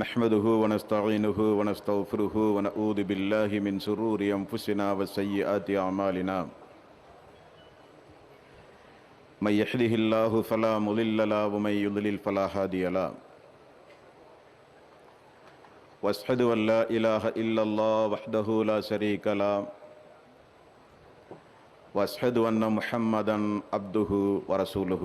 نحمده ونستعينه ونستغفره ونعوذ بالله من شرور أنفسنا وسيئات أعمالنا. من يهده الله فلا مضل له ومن يضلل فلا هادي له. وأشهد أن لا إله إلا الله وحده لا شريك له. وأشهد أن محمدا عبده ورسوله.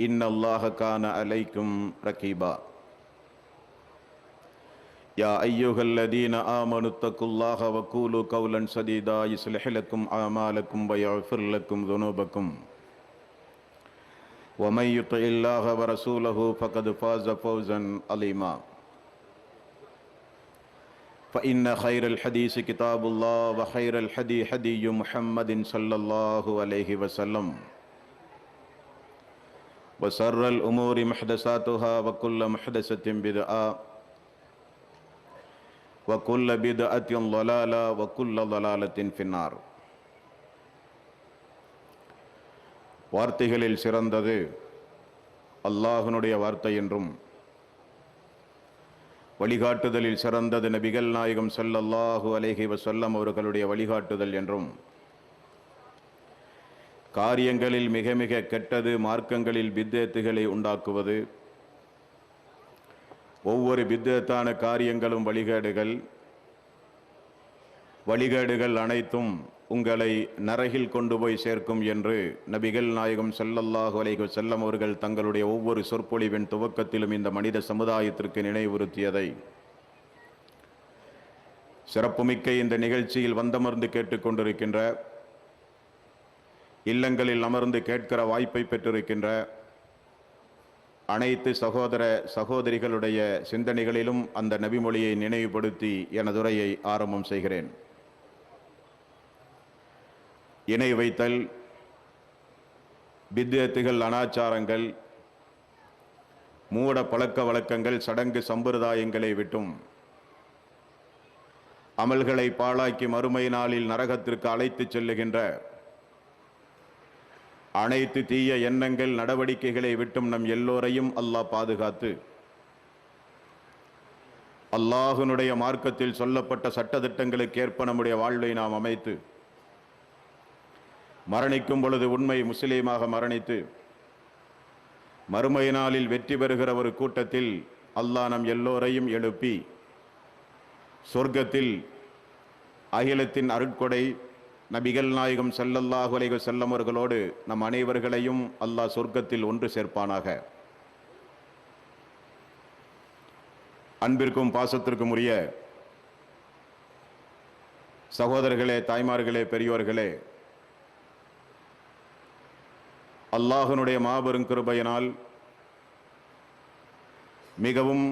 ان الله كان عليكم رقيبا. يا ايها الذين امنوا اتقوا الله وقولوا قولا سديدا يصلح لكم اعمالكم ويغفر لكم ذنوبكم. ومن يطع الله ورسوله فقد فاز فوزا عظيما. فإن خير الحديث كتاب الله وخير الحدي حدي محمد صلى الله عليه وسلم. وسر الأمور محدثاتها وكل محدثة بدعة وكل بدعة ضلالة وكل ضلالة في النار வார்த்தைகளில் சிறந்தது அல்லாஹ்வினுடைய வார்த்தை என்றும் வழிகாட்டுதலில் சிறந்தது நபிகள் நாயகம் ஸல்லல்லாஹு அலைஹி வஸல்லம் அவர்களுடைய வழிகாட்டுதல் என்றும் காரியங்களில் மிக மிக கெட்டது மார்க்கங்களில் பித்தேத்துகளை உண்டாக்குவது. ஒவ்வொரு பித்தேத்தான காரியங்களும் வழிகேடுகள். வழிகேடுகள் அனைத்தும் உங்களை நரகில் கொண்டு போய் சேர்க்கும் என்று நபிகள் நாயகம் செல்லல்லாஹு அலைகு செல்லம் அவர்கள் தங்களுடைய ஒவ்வொரு சொற்பொழிவின் துவக்கத்திலும் இந்த மனித சமுதாயத்திற்கு நினைவுறுத்தியதை. சிறப்புமிக்க இந்த நிகழ்ச்சியில் வந்தமர்ந்து கேட்டுக்கொண்டிருக்கின்ற இல்லங்களில் அமர்ந்து கேட்கிற வாய்ப்பை பெற்றிருக்கின்ற அனைத்து சகோதர சகோதரிகளுடைய சிந்தனைகளிலும் அந்த நபிமொழியை நினைவுபடுத்தி எனதுரையை ஆரம்பம் செய்கிறேன். இணை வைத்தல் வித்தியத்துகள் அனாச்சாரங்கள் மூட பழக்க வழக்கங்கள் சடங்கு சம்பிரதாயங்களை விட்டும் அமல்களை பாழாக்கி மறுமை நாளில் நரகத்திற்கு அழைத்துச் செல்லுகின்ற அனைத்து தீய எண்ணங்கள் நடவடிக்கைகளை விட்டும் நம் எல்லோரையும் அல்லாஹ் பாதுகாத்து. அல்லாஹுனுடைய மார்க்கத்தில் சொல்லப்பட்ட சட்டதிட்டங்களுக்கு ஏற்ப நம்முடைய வாழ்வை நாம் அமைத்து மரணிக்கும் பொழுது உண்மை முஸ்லீமாக மரணித்து மறுமை நாளில் வெற்றி பெறுகிற ஒரு கூட்டத்தில் அல்லாஹ் நம் எல்லோரையும் எழுப்பி சொர்க்கத்தில் அகிலத்தின் அருட்கொடை நபிகள் நாயகம் செல்லல்லாஹு அலைக செல்லமர்களோடு நம் அனைவர்களையும் அல்லாஹ் சொர்க்கத்தில் ஒன்று சேர்ப்பானாக. அன்பிற்கும் பாசத்திற்கும் உரிய சகோதரர்களே தாய்மார்களே பெரியோர்களே அல்லாஹனுடைய மாபெரும் கிருபையினால் மிகவும்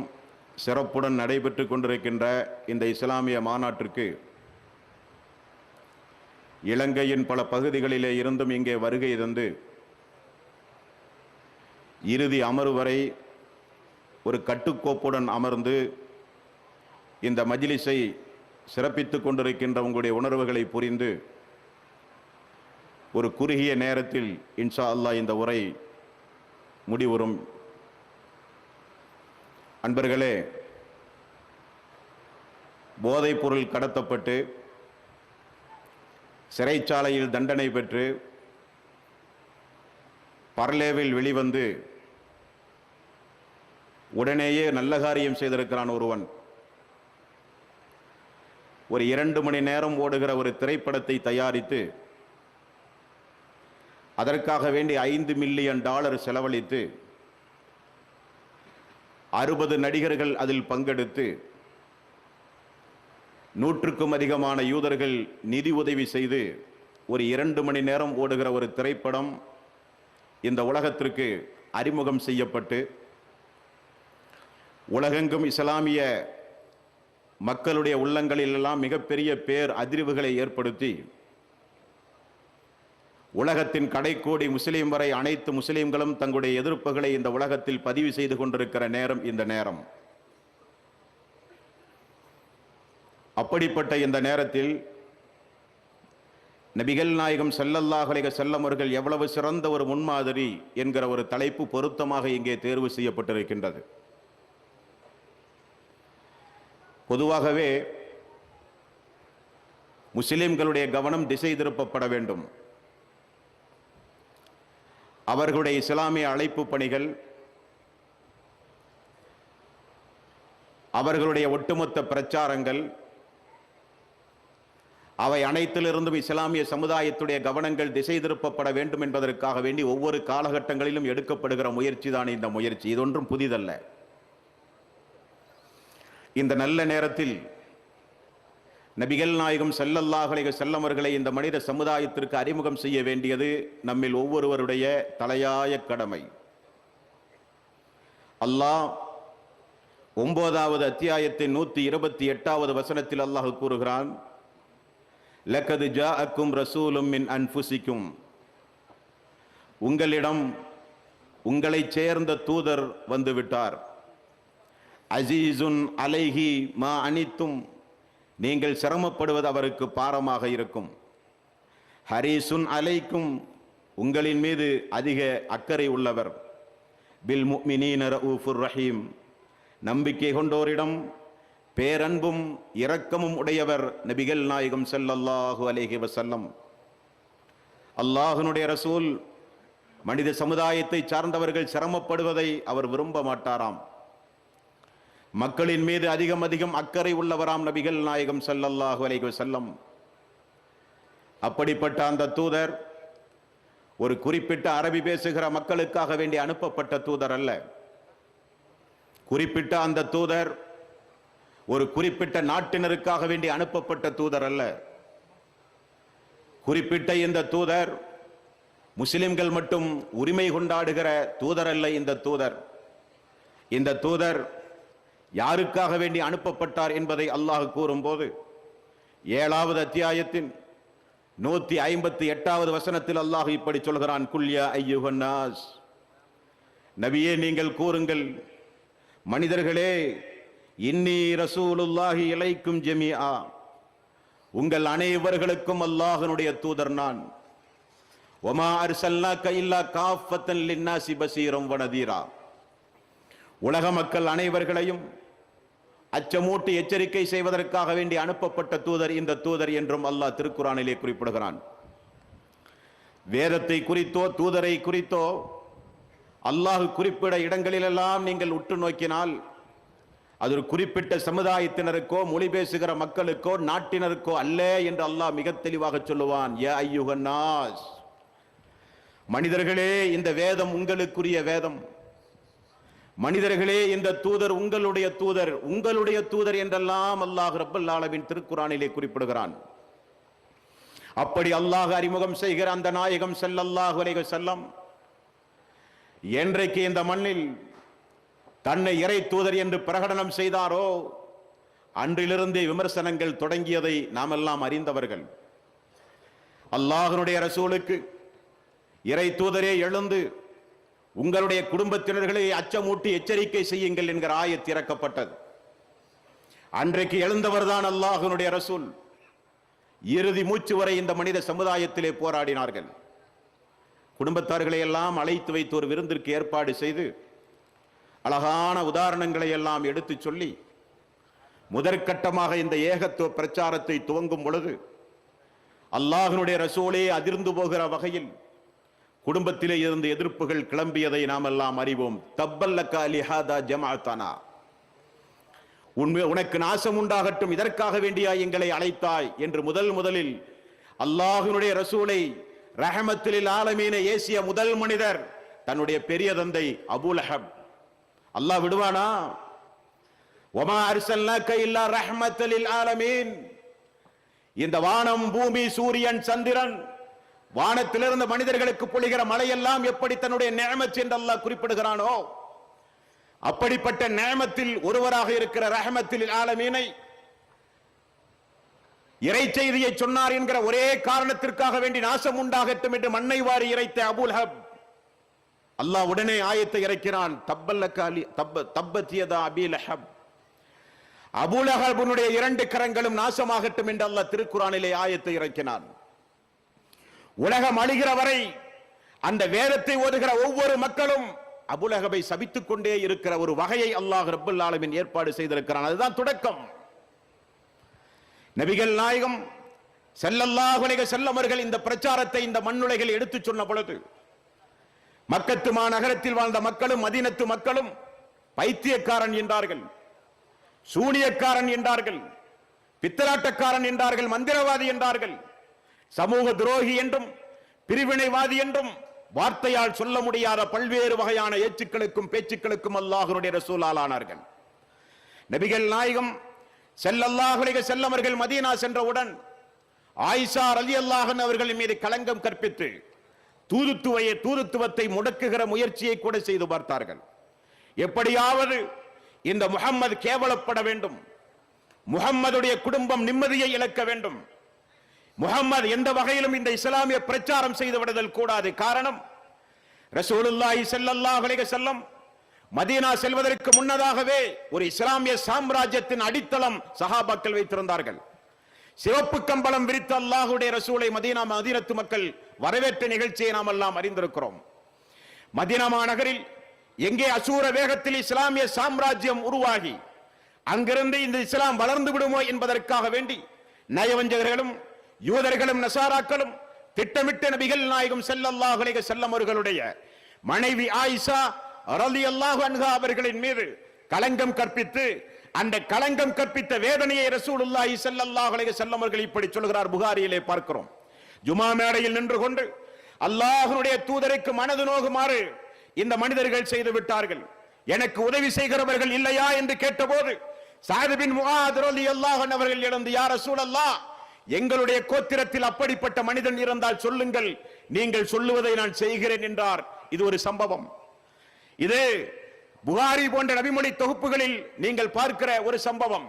சிறப்புடன் நடைபெற்று கொண்டிருக்கின்ற இந்த இஸ்லாமிய மாநாட்டிற்கு இலங்கையின் பல பகுதிகளிலே இருந்தும் இங்கே வருகை தந்து இறுதி அமர்வு வரை ஒரு கட்டுக்கோப்புடன் அமர்ந்து இந்த மஜ்லிஸை சிறப்பித்துக் கொண்டிருக்கின்ற உங்களுடைய உணர்வுகளை புரிந்து ஒரு குறுகிய நேரத்தில் இன்ஷா அல்லாஹ் இந்த உரை முடிவுறும். அன்பர்களே போதைப் பொருள் கடத்தப்பட்டு சிறைச்சாலையில் தண்டனை பெற்று பர்லேவில் வெளிவந்து உடனேயே நல்ல காரியம் செய்திருக்கிறான் ஒருவன். ஒரு இரண்டு மணி நேரம் ஓடுகிற ஒரு திரைப்படத்தை தயாரித்து அதற்காக வேண்டி ஐந்து மில்லியன் டாலர் செலவழித்து அறுபது நடிகர்கள் அதில் பங்கெடுத்து நூற்றுக்கும் அதிகமான யூதர்கள் நிதி உதவி செய்து ஒரு இரண்டு மணி நேரம் ஓடுகிற ஒரு திரைப்படம் இந்த உலகத்திற்கு அறிமுகம் செய்யப்பட்டு உலகெங்கும் இஸ்லாமிய மக்களுடைய உள்ளங்களிலெல்லாம் மிகப்பெரிய பேர் அதிர்வுகளை ஏற்படுத்தி உலகத்தின் கடைக்கோடி முஸ்லீம் வரை அனைத்து முஸ்லீம்களும் தங்களுடைய எதிர்ப்புகளை இந்த உலகத்தில் பதிவு செய்து கொண்டிருக்கிற நேரம் இந்த நேரம். அப்படிப்பட்ட இந்த நேரத்தில் நபிகள் நாயகம் செல்லல்லாஹலிக அலைஹி செல்லம் அவர்கள் எவ்வளவு சிறந்த ஒரு முன்மாதிரி என்கிற ஒரு தலைப்பு பொருத்தமாக இங்கே தேர்வு செய்யப்பட்டிருக்கின்றது. பொதுவாகவே முஸ்லிம்களுடைய கவனம் திசை திருப்பப்பட வேண்டும். அவர்களுடைய இஸ்லாமிய அழைப்பு பணிகள் அவர்களுடைய ஒட்டுமொத்த பிரச்சாரங்கள் அவை அனைத்திலிருந்தும் இஸ்லாமிய சமுதாயத்துடைய கவனங்கள் திசை திருப்பப்பட வேண்டும் என்பதற்காக வேண்டி ஒவ்வொரு காலகட்டங்களிலும் எடுக்கப்படுகிற முயற்சி தான் இந்த முயற்சி. இதொன்றும் புதிதல்ல. இந்த நல்ல நேரத்தில் நபிகள் நாயகம் செல்லல்லாஹலை செல்லவர்களை இந்த மனித சமுதாயத்திற்கு அறிமுகம் செய்ய வேண்டியது நம்மில் ஒவ்வொருவருடைய தலையாய கடமை. அல்லாஹ் ஒன்பதாவது அத்தியாயத்தின் நூத்தி இருபத்தி எட்டாவது வசனத்தில் அல்லாஹ் கூறுகிறான் லக்கது ஜாஅக்கும் ரசூலும் மின் அன்ஃபுசிக்கும். உங்களிடம் உங்களை சேர்ந்த தூதர் வந்துவிட்டார். அசீசுன் அலைஹி மா அனித்தும் நீங்கள் சிரமப்படுவது அவருக்கு பாரமாக இருக்கும். ஹரீசுன் அலைக்கும் உங்களின் மீது அதிக அக்கறை உள்ளவர். பில் முக்மினீன ரஹீம் நம்பிக்கை கொண்டோரிடம் பேரன்பும் இரக்கமும் உடையவர் நபிகள் நாயகம் செல்லல்லாஹு அலேஹி வசல்லம் அல்லாஹனுடைய ரசூல் மனித சமுதாயத்தை சார்ந்தவர்கள் சிரமப்படுவதை அவர் விரும்ப மாட்டாராம். மக்களின் மீது அதிகம் அதிகம் அக்கறை உள்ளவராம் நபிகள் நாயகம் செல்லல்லாஹு அலைஹி செல்லம் அப்படிப்பட்ட அந்த தூதர் ஒரு குறிப்பிட்ட அரபி பேசுகிற மக்களுக்காக வேண்டி அனுப்பப்பட்ட தூதர் அல்ல. குறிப்பிட்ட அந்த தூதர் ஒரு குறிப்பிட்ட நாட்டினருக்காக வேண்டி அனுப்பப்பட்ட தூதர் அல்ல. குறிப்பிட்ட இந்த தூதர் முஸ்லிம்கள் மட்டும் உரிமை கொண்டாடுகிற தூதர் அல்ல இந்த தூதர். இந்த தூதர் யாருக்காக வேண்டி அனுப்பப்பட்டார் என்பதை அல்லாஹ் கூறும்போது ஏழாவது அத்தியாயத்தின் நூத்தி ஐம்பத்தி எட்டாவது வசனத்தில் அல்லாஹ் இப்படி சொல்கிறான் குல்யா ஐயுகன்னாஸ் நபியே நீங்கள் கூறுங்கள் மனிதர்களே இன்னி ரசூலுல்லாஹி இலைக்கும் ஜெமியா உங்கள் அனைவர்களுக்கும் அல்லாஹனுடைய தூதர் நான். ஒமா அர்சல்னாக்க இல்லா காஃபத்தன் லின்னாசி பசீரம் வனதீரா உலக மக்கள் அனைவர்களையும் அச்சமூட்டி எச்சரிக்கை செய்வதற்காக வேண்டி அனுப்பப்பட்ட தூதர் இந்த தூதர் என்றும் அல்லாஹ் திருக்குறானிலே குறிப்பிடுகிறான். வேதத்தை குறித்தோ தூதரை குறித்தோ அல்லாஹ் குறிப்பிட இடங்களிலெல்லாம் நீங்கள் உற்று நோக்கினால் அது ஒரு குறிப்பிட்ட சமுதாயத்தினருக்கோ மொழி பேசுகிற மக்களுக்கோ நாட்டினருக்கோ அல்ல என்று அல்லாஹ் மிக தெளிவாக சொல்லுவான். ஏ ஐயுகன்னாஸ் மனிதர்களே இந்த வேதம் உங்களுக்குரிய வேதம். மனிதர்களே இந்த தூதர் உங்களுடைய தூதர் உங்களுடைய தூதர் என்றெல்லாம் அல்லாஹ் ரப்பல் ஆலமின் திருக்குறானிலே குறிப்பிடுகிறான். அப்படி அல்லாஹ் அறிமுகம் செய்கிற அந்த நாயகம் ஸல்லல்லாஹு செல்லம் என்றைக்கு இந்த மண்ணில் தன்னை இறை தூதர் என்று பிரகடனம் செய்தாரோ? அன்றிலிருந்தே விமர்சனங்கள் தொடங்கியதை நாமெல்லாம் அறிந்தவர்கள். அல்லாஹனுடைய ரசூலுக்கு இறை தூதரே எழுந்து உங்களுடைய குடும்பத்தினர்களை அச்சமூட்டி எச்சரிக்கை செய்யுங்கள் என்கிற ஆயத் திறக்கப்பட்டது. அன்றைக்கு எழுந்தவர்தான் அல்லாஹனுடைய ரசூல். இறுதி மூச்சு வரை இந்த மனித சமுதாயத்திலே போராடினார்கள். குடும்பத்தார்களை எல்லாம் அழைத்து வைத்து ஒரு விருந்திற்கு ஏற்பாடு செய்து அழகான உதாரணங்களை எல்லாம் எடுத்துச் சொல்லி முதற்கட்டமாக இந்த ஏகத்துவ பிரச்சாரத்தை துவங்கும் பொழுது அல்லாஹனுடைய ரசூலே அதிர்ந்து போகிற வகையில் குடும்பத்திலே இருந்து எதிர்ப்புகள் கிளம்பியதை நாம் எல்லாம் அறிவோம். தப்பல்லக்கா லிஹாதா ஜமாத்தானா உண்மை உனக்கு நாசம் உண்டாகட்டும் இதற்காக வேண்டியா எங்களை அழைத்தாய் என்று முதல் முதலில் அல்லாஹினுடைய ரசூலை ரஹமத்திலில் ஆலமீன ஏசிய முதல் மனிதர் தன்னுடைய பெரிய தந்தை அபுலஹப் அல்லாஹ் விடுவானா? ஒமா அரிசல்லாக்க இல்லா ரஹ்மத்தலில் ஆலமீன். இந்த வானம் பூமி சூரியன் சந்திரன் வானத்திலிருந்து மனிதர்களுக்கு பொழிகிற மழையெல்லாம் எப்படி தன்னுடைய நேமத் என்று அல்லாஹ் குறிப்பிடுகிறானோ அப்படிப்பட்ட நேமத்தில் ஒருவராக இருக்கிற ரஹமத்தில் ஆலமீனை இறை செய்தியை சொன்னார் என்கிற ஒரே காரணத்திற்காக வேண்டி நாசம் உண்டாகட்டும் என்று மண்ணை வாரி இறைத்த அபுல் ஹப். அல்லாஹ் உடனே ஆயத்தை இறக்கிறான். தப்பல்லக்க அலி தப்ப தப்பத்தியதா அபீல் ஹப் அபுலஹபுனுடைய இரண்டு கரங்களும் நாசமாகட்டும் என்று அல்லாஹ் திருக்குறானிலே ஆயத்தை இறக்கினான். உலகம் அழிகிற வரை அந்த வேதத்தை ஓதுகிற ஒவ்வொரு மக்களும் அபுலகபை சபித்துக் கொண்டே இருக்கிற ஒரு வகையை அல்லாஹ் ரபுல் ஆலமின் ஏற்பாடு செய்திருக்கிறான். அதுதான் தொடக்கம். நபிகள் நாயகம் செல்லல்லாஹுலக செல்லமர்கள் இந்த பிரச்சாரத்தை இந்த மண்ணுலகில் எடுத்துச் சொன்ன பொழுது மக்கத்து மாநகரத்தில் வாழ்ந்த மக்களும் மதீனத்து மக்களும் பைத்தியக்காரன் என்றார்கள். சூனியக்காரன் என்றார்கள். பித்தலாட்டக்காரன் என்றார்கள். மந்திரவாதி என்றார்கள். சமூக துரோகி என்றும் பிரிவினைவாதி என்றும் வார்த்தையால் சொல்ல முடியாத பல்வேறு வகையான ஏச்சுக்களுக்கும் பேச்சுக்களுக்கும் அல்லாஹருடைய ரசூலாலானார்கள். நபிகள் நாயகம் செல்லல்லாஹுடைய செல்லவர்கள் மதீனா சென்றவுடன் ஆயிஷா அலி அல்லாஹன் அவர்கள் மீது களங்கம் கற்பித்து தூதுத்துவையை தூதுத்துவத்தை முடக்குகிற முயற்சியை கூட செய்து பார்த்தார்கள். எப்படியாவது இந்த முகம்மது கேவலப்பட வேண்டும். முகம்மதுடைய குடும்பம் நிம்மதியை இழக்க வேண்டும். முகம்மது எந்த வகையிலும் இந்த இஸ்லாமிய பிரச்சாரம் செய்து விடுதல் கூடாது. காரணம் ரசூலுல்லாஹி ஸல்லல்லாஹு அலைஹி வஸல்லம் மதீனா செல்வதற்கு முன்னதாகவே ஒரு இஸ்லாமிய சாம்ராஜ்யத்தின் அடித்தளம் சஹாபாக்கள் வைத்திருந்தார்கள். சிவப்பு கம்பளம் விரித்த அல்லாஹுடைய ரசூலை மதீனா மதீனத்து மக்கள் வரவேற்ற நிகழ்ச்சியை நாம் எல்லாம் அறிந்திருக்கிறோம். மதினா மாநகரில் எங்கே அசூர வேகத்தில் இஸ்லாமிய சாம்ராஜ்யம் உருவாகி அங்கிருந்து இந்த இஸ்லாம் வளர்ந்து விடுமோ என்பதற்காக வேண்டி நயவஞ்சகர்களும் யூதர்களும் நசாராக்களும் திட்டமிட்ட நபிகள் நாயகம் ஸல்லல்லாஹு செல்லமர்களுடைய அவர்களுடைய மனைவி ஆயிஷா ரலியல்லாஹு அன்ஹா அவர்களின் மீது களங்கம் கற்பித்து அந்த களங்கம் கற்பித்த வேதனையை ரசூலுல்லாஹி ஸல்லல்லாஹு அலைஹி அவர்கள் இப்படி சொல்கிறார் புகாரியிலே பார்க்கிறோம். ஜுமா மேடையில் நின்று கொண்டு அல்லாஹனுடைய தூதருக்கு மனது நோகுமாறு இந்த மனிதர்கள் செய்து விட்டார்கள். எனக்கு உதவி செய்கிறவர்கள் இல்லையா என்று கேட்டபோது சாதுபின் முகாத் அல்லாஹன் அவர்கள் எழுந்து யார சூழல்லா எங்களுடைய கோத்திரத்தில் அப்படிப்பட்ட மனிதன் இருந்தால் சொல்லுங்கள். நீங்கள் சொல்லுவதை நான் செய்கிறேன் என்றார். இது ஒரு சம்பவம். இது புகாரி போன்ற நபிமொழி தொகுப்புகளில் நீங்கள் பார்க்கிற ஒரு சம்பவம்.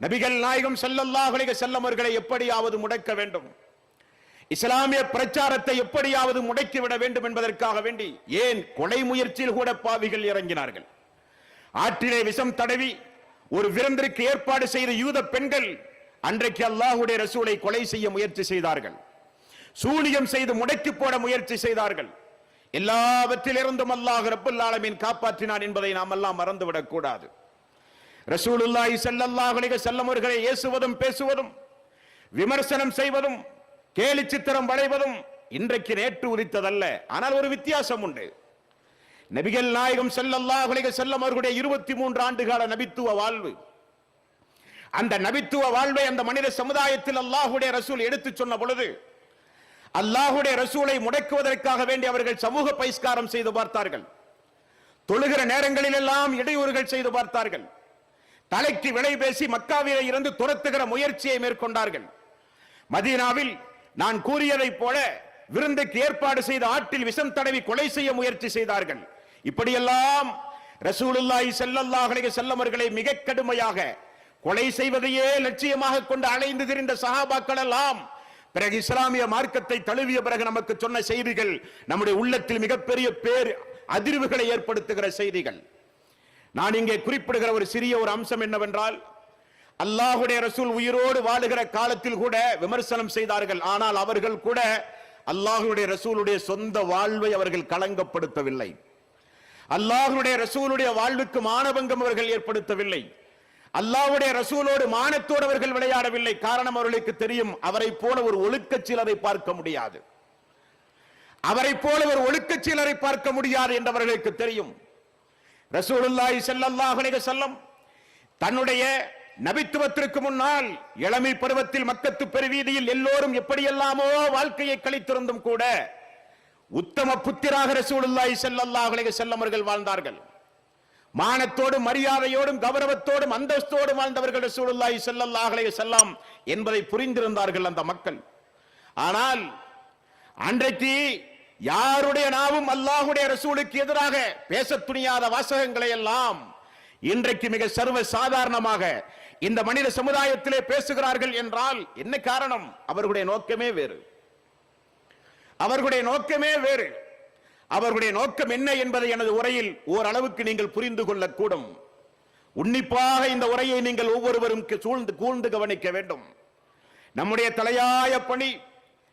நபிகள் நாயகம் செல்லல்லாஹ் செல்லமர்களை அவர்களை எப்படியாவது முடக்க வேண்டும். இஸ்லாமிய பிரச்சாரத்தை எப்படியாவது முடக்கிவிட வேண்டும் என்பதற்காக வேண்டி ஏன் கொலை முயற்சியில் கூட பாவிகள் இறங்கினார்கள்? ஆற்றிலே விஷம் தடவி ஒரு விருந்திற்கு ஏற்பாடு செய்த யூத பெண்கள் அன்றைக்கு அல்லாஹுடைய ரசூலை கொலை செய்ய முயற்சி செய்தார்கள். சூனியம் செய்து முடக்கி போட முயற்சி செய்தார்கள். எல்லாவற்றிலிருந்தும் அல்லாஹ் ரப்பல் ஆலமீன் காப்பாற்றினான் என்பதை நாம் எல்லாம் மறந்துவிடக் கூடாது. ரசூலுல்லாஹி செல்லல்லாஹ் செல்லமர்களை ஏசுவதும் பேசுவதும் விமர்சனம் செய்வதும் கேலி சித்திரம் வளைவதும் இன்றைக்கு நேற்று உதித்ததல்ல. ஆனால் ஒரு வித்தியாசம் உண்டு. நபிகள் நாயகம் ஸல்லல்லாஹு அலைஹி வஸல்லம் அவர்களுடைய இருபத்தி மூன்று ஆண்டுகால நபித்துவ வாழ்வு. அந்த நபித்துவ வாழ்வை அந்த மனித சமுதாயத்தில் அல்லாஹுடைய ரசூல் எடுத்துச் சொன்ன பொழுது அல்லாஹுடைய ரசூலை முடக்குவதற்காக வேண்டி அவர்கள் சமூக பைஸ்காரம் செய்து பார்த்தார்கள். தொழுகிற நேரங்களில் எல்லாம் இடையூறுகள் செய்து பார்த்தார்கள். தலைக்கு விலை பேசி மக்காவிலே இருந்து துரத்துகிற முயற்சியை மேற்கொண்டார்கள். மதீனாவில் நான் கூறியதைப் போல விருந்துக்கு ஏற்பாடு செய்த ஆற்றில் விஷம் தடவி கொலை செய்ய முயற்சி செய்தார்கள். இப்படியெல்லாம் ரசூலுல்லாஹி ஸல்லல்லாஹு அலைஹி வஸல்லம் அவர்களை மிக கடுமையாக கொலை செய்வதையே லட்சியமாக கொண்டு அலைந்து திரிந்த சஹாபாக்கள் எல்லாம் பிறகு இஸ்லாமிய மார்க்கத்தை தழுவிய பிறகு நமக்கு சொன்ன செய்திகள் நம்முடைய உள்ளத்தில் மிகப்பெரிய பேர் அதிர்வுகளை ஏற்படுத்துகிற செய்திகள். நான் இங்கே குறிப்பிடுகிற ஒரு சிறிய ஒரு அம்சம் என்னவென்றால் அல்லாஹுடைய ரசூல் உயிரோடு வாழுகிற காலத்தில் கூட விமர்சனம் செய்தார்கள். ஆனால் அவர்கள் கூட அல்லாஹுடைய ரசூலுடைய சொந்த வாழ்வை அவர்கள் களங்கப்படுத்தவில்லை. அல்லாஹுடைய ரசூலுடைய வாழ்வுக்கு மானபங்கம் அவர்கள் ஏற்படுத்தவில்லை. அல்லாஹுடைய ரசூலோடு மானத்தோடு அவர்கள் விளையாடவில்லை. காரணம் அவர்களுக்கு தெரியும் அவரை போல ஒரு ஒழுக்கச் சிலரை பார்க்க முடியாது. அவரை போல ஒரு ஒழுக்கச் சிலரை பார்க்க முடியாது என்றவர்களுக்கு தெரியும். ரசூலுல்லாஹி ஸல்லல்லாஹு செல்லம் தன்னுடைய நபித்துவத்திற்கு முன்னால் இளமை பருவத்தில் மக்கத்து பெருவீதியில் எல்லோரும் எப்படியெல்லாமோ வாழ்க்கையை கழித்திருந்தும் கூட உத்தம புத்திராக ரசூலுல்லாஹி ஸல்லல்லாஹு அலைஹி வஸல்லம் அவர்கள் வாழ்ந்தார்கள். மானத்தோடும் மரியாதையோடும் கௌரவத்தோடும் அந்தஸ்தோடும் வாழ்ந்தவர்கள் ரசூலுல்லாஹி ஸல்லல்லாஹு அலைஹி வஸல்லம் என்பதை புரிந்திருந்தார்கள் அந்த மக்கள். ஆனால் அன்றைக்கு யாருடைய நாவும் அல்லாஹுடைய ரசூலுக்கு எதிராக பேசத் துணியாத வாசகங்களை எல்லாம் இன்றைக்கு மிக சர்வ சாதாரணமாக இந்த மனித சமுதாயத்திலே பேசுகிறார்கள் என்றால் என்ன காரணம்? அவர்களுடைய நோக்கமே வேறு. அவர்களுடைய நோக்கமே வேறு. அவர்களுடைய நோக்கம் என்ன என்பதை எனது உரையில் ஓரளவுக்கு நீங்கள் புரிந்து கொள்ளக்கூடும். உன்னிப்பாக இந்த உரையை நீங்கள் ஒவ்வொருவரும் சூழ்ந்து கூழ்ந்து கவனிக்க வேண்டும். நம்முடைய தலையாய பணி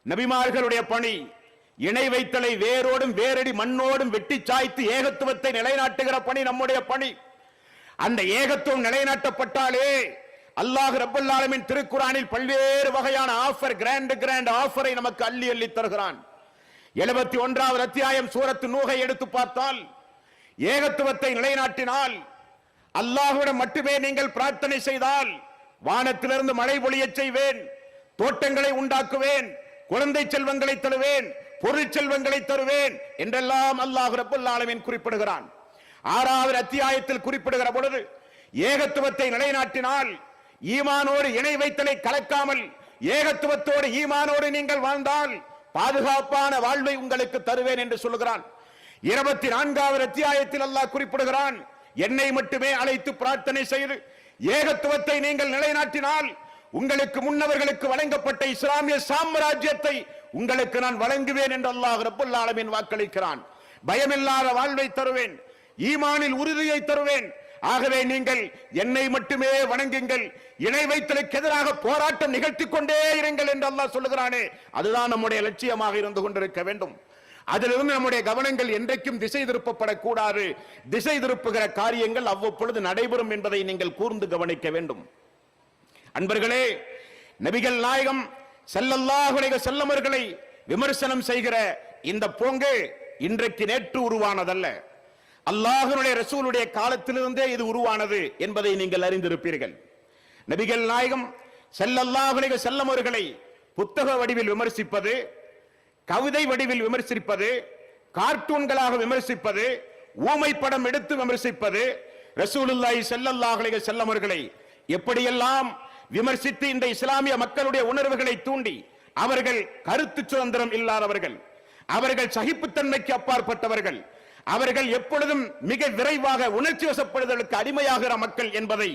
நபிமார்களுடைய பணி இணை வைத்தலை வேரோடும் வேரடி மண்ணோடும் வெட்டி சாய்த்து ஏகத்துவத்தை நிலைநாட்டுகிற பணி நம்முடைய பணி. அந்த ஏகத்துவம் நிலைநாட்டப்பட்டாலே அல்லாஹ் ரபுல்லாலமின் திருக்குறானில் பல்வேறு வகையான ஆஃபர் கிராண்ட் கிராண்ட் ஆஃபரை நமக்கு அள்ளி அள்ளி தருகிறான். எழுபத்தி ஒன்றாவது அத்தியாயம் சூரத்து நூகை எடுத்து பார்த்தால் ஏகத்துவத்தை நிலைநாட்டினால் அல்லாஹுடன் மட்டுமே நீங்கள் பிரார்த்தனை செய்தால் வானத்திலிருந்து மழை பொழிய செய்வேன் தோட்டங்களை உண்டாக்குவேன் குழந்தை செல்வங்களை தருவேன் பொருள் செல்வங்களை தருவேன் என்றெல்லாம் அல்லாஹ் ரபுல்லாலமின் குறிப்பிடுகிறான். ஆறாவது அத்தியாயத்தில் குறிப்பிடுகிற பொழுது ஏகத்துவத்தை நிலைநாட்டினால் ஈமானோடு இணை வைத்தலை கலக்காமல் ஏகத்துவத்தோடு ஈமானோடு நீங்கள் வாழ்ந்தால் பாதுகாப்பான வாழ்வை உங்களுக்கு தருவேன் என்று சொல்லுகிறான். இருபத்தி நான்காவது அத்தியாயத்தில் அல்லாஹ் குறிப்பிடுகிறான் என்னை மட்டுமே அழைத்து பிரார்த்தனை செய்து ஏகத்துவத்தை நீங்கள் நிலைநாட்டினால் உங்களுக்கு முன்னவர்களுக்கு வழங்கப்பட்ட இஸ்லாமிய சாம்ராஜ்யத்தை உங்களுக்கு நான் வழங்குவேன் என்று அல்லாஹ் ரபுல்லாலமின் வாக்களிக்கிறான். பயமில்லாத வாழ்வை தருவேன். ஈமானில் உறுதியை தருவேன். ஆகவே நீங்கள் என்னை மட்டுமே வணங்குங்கள். இணை வைத்தலுக்கு எதிராக போராட்டம் நிகழ்த்தி கொண்டே இருங்கள் என்று அல்லாஹ் சொல்லுகிறானே. அதுதான் நம்முடைய லட்சியமாக இருந்து கொண்டிருக்க வேண்டும். அதிலிருந்து நம்முடைய கவனங்கள் என்றைக்கும் திசை திருப்பப்படக்கூடாது. திசை திருப்புகிற காரியங்கள் அவ்வப்பொழுது நடைபெறும் என்பதை நீங்கள் கூர்ந்து கவனிக்க வேண்டும். அன்பர்களே நபிகள் நாயகம் செல்லல்லாஹுடைய செல்லமர்களை விமர்சனம் செய்கிற இந்த போங்கு இன்றைக்கு நேற்று உருவானதல்ல. அல்லாஹனுடைய ரசூலுடைய காலத்திலிருந்தே இது உருவானது என்பதை நீங்கள் அறிந்திருப்பீர்கள். நபிகள் நாயகம் செல்லல்லாஹுடைய செல்லமர்களை புத்தக வடிவில் விமர்சிப்பது கவிதை வடிவில் விமர்சிப்பது கார்ட்டூன்களாக விமர்சிப்பது ஊமை படம் எடுத்து விமர்சிப்பது ரசூலுல்லாஹி செல்லல்லாஹுடைய அலைஹி செல்லமர்களை எப்படியெல்லாம் விமர்சித்து இந்த இஸ்லாமிய மக்களுடைய உணர்வுகளை தூண்டி அவர்கள் கருத்து சுதந்திரம் இல்லாதவர்கள் அவர்கள் சகிப்புத்தன்மைக்கு அப்பாற்பட்டவர்கள் அவர்கள் எப்பொழுதும் மிக விரைவாக உணர்ச்சி வசப்படுதலுக்கு அடிமையாகிற மக்கள் என்பதை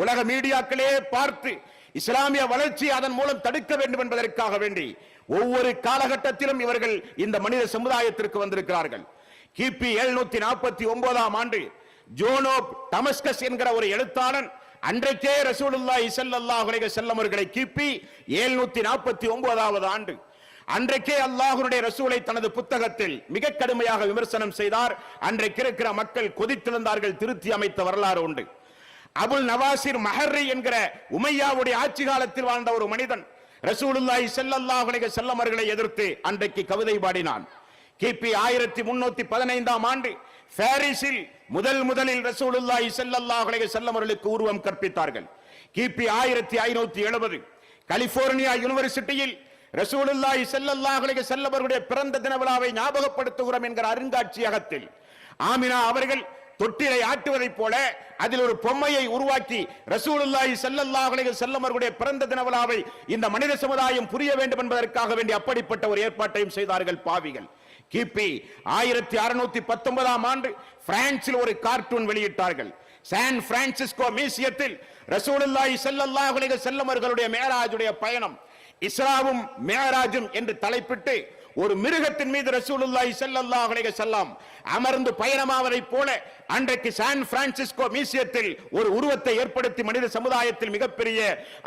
உலக மீடியாக்களே பார்த்து இஸ்லாமிய வளர்ச்சி அதன் மூலம் தடுக்க வேண்டும் என்பதற்காக வேண்டி ஒவ்வொரு காலகட்டத்திலும் இவர்கள் இந்த மனித சமுதாயத்திற்கு வந்திருக்கிறார்கள். கிபி எழுநூத்தி நாற்பத்தி ஒன்பதாம் ஆண்டு ஜோனோப் டமஸ்கஸ் என்கிற ஒரு எழுத்தாளன் அன்றைக்கே ரசூலுல்லாஹி ஸல்லல்லாஹு அலைஹி வஸல்லம் அவர்களை கிபி 749 ஒன்பதாவது ஆண்டு அன்றைக்கே அல்லாஹுடைய ரசூலை தனது புத்தகத்தில் மிக கடுமையாக விமர்சனம் செய்தார். அன்றைக்கு இருக்கிற மக்கள் கொதித்திருந்தார்கள் திருத்தி அமைத்த வரலாறு உண்டு. அபுல் நவாசிர் மஹர்ரி என்கிற உமையாவுடைய ஆட்சி காலத்தில் வாழ்ந்த ஒரு மனிதன் ரசூலுல்லாஹி செல்லல்லாஹுடைய செல்லமர்களை எதிர்த்து அன்றைக்கு கவிதை பாடினான். கிபி ஆயிரத்தி முன்னூத்தி பதினைந்தாம் ஆண்டு பாரிஸில் முதல் முதலில் ரசூலுல்லாஹி செல்லல்லாஹுடைய செல்லமர்களுக்கு உருவம் கற்பித்தார்கள். கிபி ஆயிரத்தி ஐநூத்தி எழுபது கலிபோர்னியா யூனிவர்சிட்டியில் ரசூலுல்லாஹி ஸல்லல்லாஹு அலைஹி வஸல்லம் அவர்களுடைய பிறந்த தின விழாவை ஞாபகப்படுத்துகிறோம் என்கிற அருங்காட்சியகத்தில். ஆமினா அவர்கள் தொட்டிலை ஆட்டுவதைப் போல அதில் ஒரு பொம்மையை உருவாக்கி ரசூலுல்லாஹி ஸல்லல்லாஹு அலைஹி வஸல்லம் அவர்களுடைய பிறந்த தின விழாவை இந்த மனித சமுதாயம் புரிய வேண்டும் என்பதற்காக வேண்டி அப்படிப்பட்ட ஒரு ஏற்பாட்டையும் செய்தார்கள் பாவிகள். கிபி ஆயிரத்தி அறுநூத்தி பத்தொன்பதாம் ஆண்டு பிரான்சில் ஒரு கார்ட்டூன் வெளியிட்டார்கள். சான் பிரான்சிஸ்கோ மியூசியத்தில் ரசூலுல்லாஹி ஸல்லல்லாஹு அலைஹி வஸல்லம் அவர்களுடைய மேராஜுடைய பயணம். இஸ்ராவும் மேராஜும் என்று தலைப்பிட்டு ஒரு மிருகத்தின் மீது ரசூலுல்லாஹி ஸல்லல்லாஹு அலைஹி வஸல்லம் அமர்ந்து பயணமாவதைப் போல அன்றைக்கு சான் பிரான்சிஸ்கோ மியூசியத்தில் ஒரு உருவத்தை ஏற்படுத்தி மனித சமுதாயத்தில் மிகப்பெரிய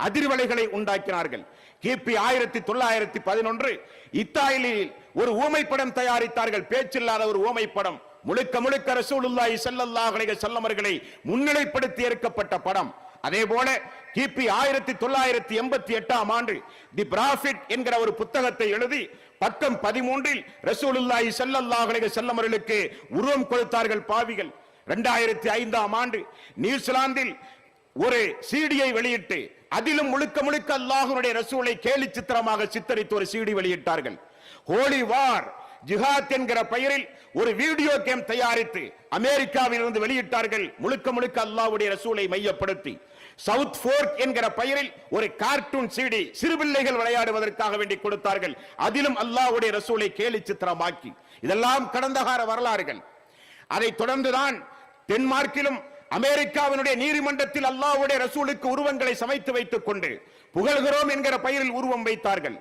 அதிர்வலைகளை உண்டாக்கினார்கள். கிபி ஆயிரத்தி தொள்ளாயிரத்தி பதினொன்று இத்தாலியில் ஒரு ஊமை படம் தயாரித்தார்கள். பேச்சில்லாத ஒரு ஊமை படம் முழுக்க முழுக்க ரசூலுல்லாஹி ஸல்லல்லாஹு அலைஹி வஸல்லம் அவர்களை முன்னிலைப்படுத்தி எடுக்கப்பட்ட படம். அதே போல கிபி ஆயிரத்தி தொள்ளாயிரத்தி எண்பத்தி எட்டாம் ஆண்டு தி பிராஃபிட் என்கிற ஒரு புத்தகத்தை எழுதி பக்கம் பதிமூன்றில் ரசூலுல்லாஹி ஸல்லல்லாஹு செல்லமர்களுக்கு உருவம் கொடுத்தார்கள் பாவிகள். இரண்டாயிரத்தி ஐந்தாம் ஆண்டு நியூசிலாந்தில் ஒரு சீடியை வெளியிட்டு அதிலும் முழுக்க முழுக்க அல்லாஹனுடைய ரசூலை கேலி சித்திரமாக சித்தரித்து ஒரு சீடி வெளியிட்டார்கள். ஹோலி வார் ஜிஹாத் என்கிற பெயரில் ஒரு வீடியோ கேம் தயாரித்து அமெரிக்காவில் இருந்து வெளியிட்டார்கள். முழுக்க முழுக்க அல்லாவுடைய ரசூலை மையப்படுத்தி. சவுத் ஃபோர்க் என்கிற பெயரில் ஒரு கார்ட்டூன் சீடி சிறுபிள்ளைகள் விளையாடுவதற்காக வேண்டி கொடுத்தார்கள். அதிலும் அல்லாஹ்வுடைய ரசூலை கேலி சித்திரமாக்கி. இதெல்லாம் கடந்த கால வரலாறுகள். அதைத் தொடர்ந்துதான் டென்மார்க்கிலும் அமெரிக்காவினுடைய நீதிமன்றத்தில் அல்லாஹ்வுடைய ரசூலுக்கு உருவங்களை சமைத்து வைத்துக் கொண்டு புகழ்கிறோம் என்கிற பெயரில் உருவம் வைத்தார்கள்.